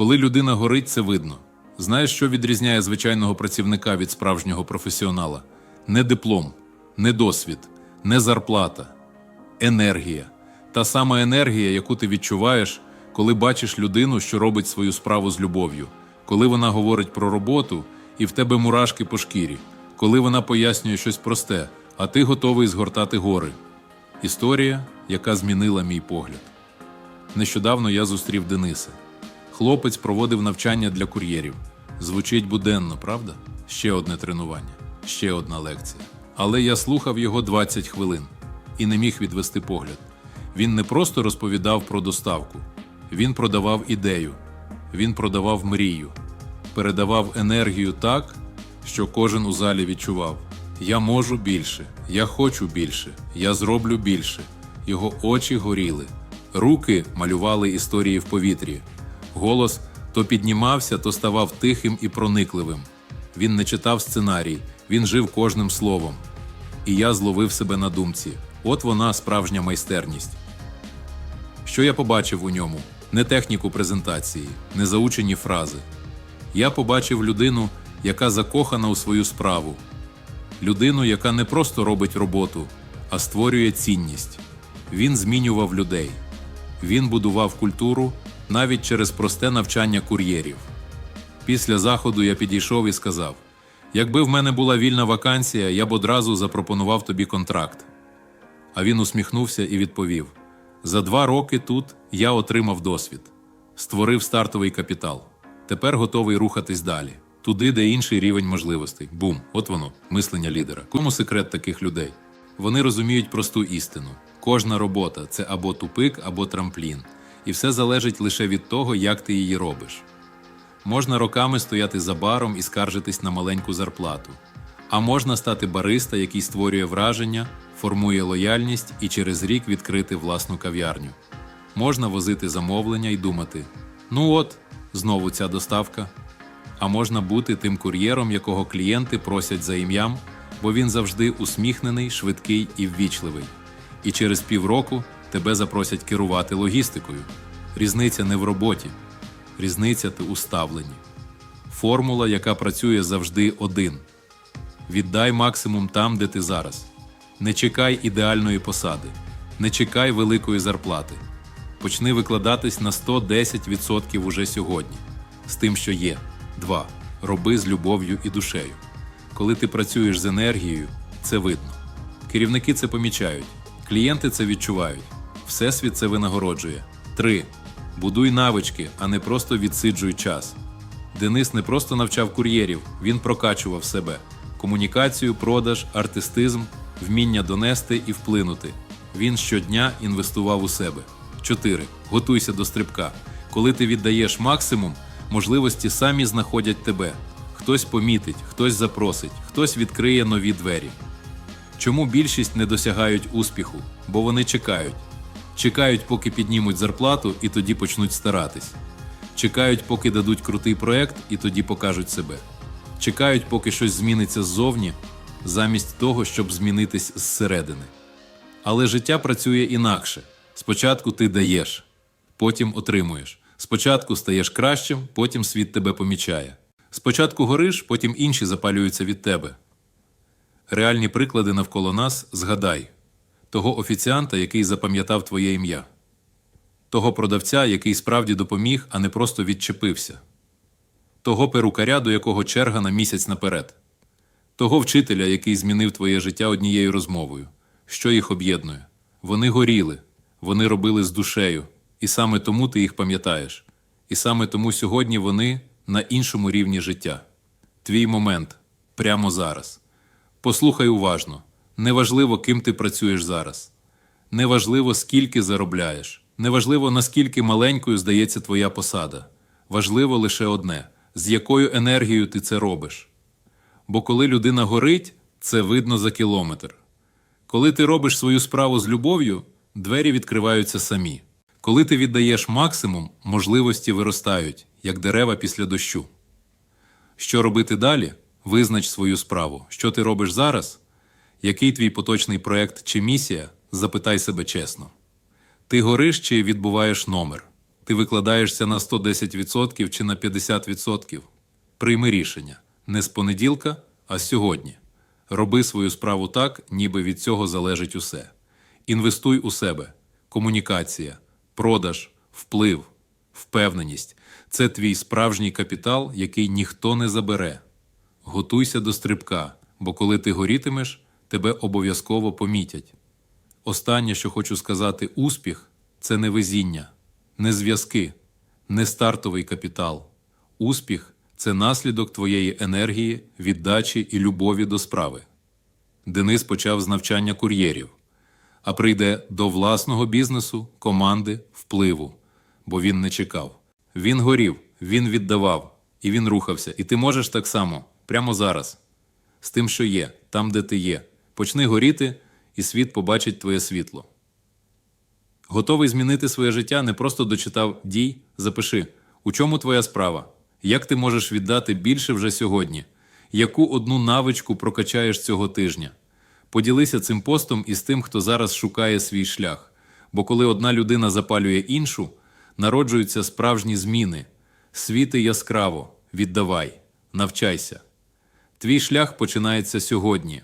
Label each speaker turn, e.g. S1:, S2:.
S1: Коли людина горить, це видно. Знаєш, що відрізняє звичайного працівника від справжнього професіонала? Не диплом, не досвід, не зарплата, енергія. Та сама енергія, яку ти відчуваєш, коли бачиш людину, що робить свою справу з любов'ю, коли вона говорить про роботу і в тебе мурашки по шкірі, коли вона пояснює щось просте, а ти готовий згортати гори. Історія, яка змінила мій погляд. Нещодавно я зустрів Дениса. Хлопець проводив навчання для кур'єрів. Звучить буденно, правда? Ще одне тренування, ще одна лекція. Але я слухав його 20 хвилин і не міг відвести погляд. Він не просто розповідав про доставку, він продавав ідею, він продавав мрію, передавав енергію так, що кожен у залі відчував: я можу більше, я хочу більше, я зроблю більше. Його очі горіли, руки малювали історії в повітрі. Голос то піднімався, то ставав тихим і проникливим. Він не читав сценарій, він жив кожним словом. І я зловив себе на думці: от вона справжня майстерність. Що я побачив у ньому? Не техніку презентації, не заучені фрази. Я побачив людину, яка закохана у свою справу, людину, яка не просто робить роботу, а створює цінність. Він змінював людей. Він будував культуру навіть через просте навчання кур'єрів. Після заходу я підійшов і сказав: якби в мене була вільна вакансія, я б одразу запропонував тобі контракт. А він усміхнувся і відповів: За два роки тут я отримав досвід, створив стартовий капітал. Тепер готовий рухатись далі, туди, де інший рівень можливостей. Бум, от воно, мислення лідера. Кому секрет таких людей? Вони розуміють просту істину: кожна робота це або тупик, або трамплін, і все залежить лише від того, як ти її робиш. Можна роками стояти за баром і скаржитись на маленьку зарплату. А можна стати бариста, який створює враження, формує лояльність і через рік відкрити власну кав'ярню. Можна возити замовлення і думати: ну от, знову ця доставка. А можна бути тим кур'єром, якого клієнти просять за ім'ям, бо він завжди усміхнений, швидкий і ввічливий. І через півроку тебе запросять керувати логістикою. Різниця не в роботі, різниця ти у ставленні. Формула, яка працює завжди один. Віддай максимум там, де ти зараз. Не чекай ідеальної посади, не чекай великої зарплати. Почни викладатись на 110% уже сьогодні, з тим, що є. 2. Роби з любов'ю і душею. Коли ти працюєш з енергією, це видно. Керівники це помічають, клієнти це відчувають, всесвіт це винагороджує. 3. Будуй навички, а не просто відсиджуй час. Денис не просто навчав кур'єрів, він прокачував себе: комунікацію, продаж, артистизм, вміння донести і вплинути. Він щодня інвестував у себе. 4. Готуйся до стрибка. Коли ти віддаєш максимум, можливості самі знаходять тебе. Хтось помітить, хтось запросить, хтось відкриє нові двері. Чому більшість не досягають успіху? Бо вони чекають. Чекають, поки піднімуть зарплату, і тоді почнуть старатись. Чекають, поки дадуть крутий проект, і тоді покажуть себе. Чекають, поки щось зміниться ззовні, замість того, щоб змінитись зсередини. Але життя працює інакше. Спочатку ти даєш, потім отримуєш. Спочатку стаєш кращим, потім світ тебе помічає. Спочатку гориш, потім інші запалюються від тебе. Реальні приклади навколо нас згадай того офіціанта, який запам'ятав твоє ім'я, того продавця, який справді допоміг, а не просто відчепився, того перукаря, до якого черга на місяць наперед, того вчителя, який змінив твоє життя однією розмовою. Що їх об'єднує? Вони горіли, вони робили з душею, і саме тому ти їх пам'ятаєш. І саме тому сьогодні вони на іншому рівні життя. Твій момент прямо зараз. Послухай уважно. Неважливо, ким ти працюєш зараз. Неважливо, скільки заробляєш. Неважливо, наскільки маленькою здається твоя посада. Важливо лише одне: з якою енергією ти це робиш. Бо коли людина горить, це видно за кілометр. Коли ти робиш свою справу з любов'ю, двері відкриваються самі. Коли ти віддаєш максимум, можливості виростають, як дерева після дощу. Що робити далі? Визнач свою справу. Що ти робиш зараз? Який твій поточний проект чи місія? Запитай себе чесно. Ти гориш чи відбуваєш номер? Ти викладаєшся на 110% чи на 50%. Прийми рішення не з понеділка, а сьогодні. Роби свою справу так, ніби від цього залежить усе. Інвестуй у себе. Комунікація, продаж, вплив, впевненість це твій справжній капітал, який ніхто не забере. Готуйся до стрибка, бо коли ти горітимеш, тебе обов'язково помітять. Останнє, що хочу сказати, успіх це не везіння, не зв'язки, не стартовий капітал. Успіх це наслідок твоєї енергії, віддачі і любові до справи. Денис почав з навчання кур'єрів, а прийде до власного бізнесу, команди, впливу, бо він не чекав. Він горів, він віддавав, і він рухався. І ти можеш так само, прямо зараз, з тим, що є, там, де ти є. Почни горіти, і світ побачить твоє світло. Готовий змінити своє життя, не просто дочитав дій, запиши, у чому твоя справа, як ти можеш віддати більше вже сьогодні, яку одну навичку прокачаєш цього тижня. Поділися цим постом із тим, хто зараз шукає свій шлях. Бо коли одна людина запалює іншу, народжуються справжні зміни. Світи яскраво, віддавай, навчайся. Твій шлях починається сьогодні.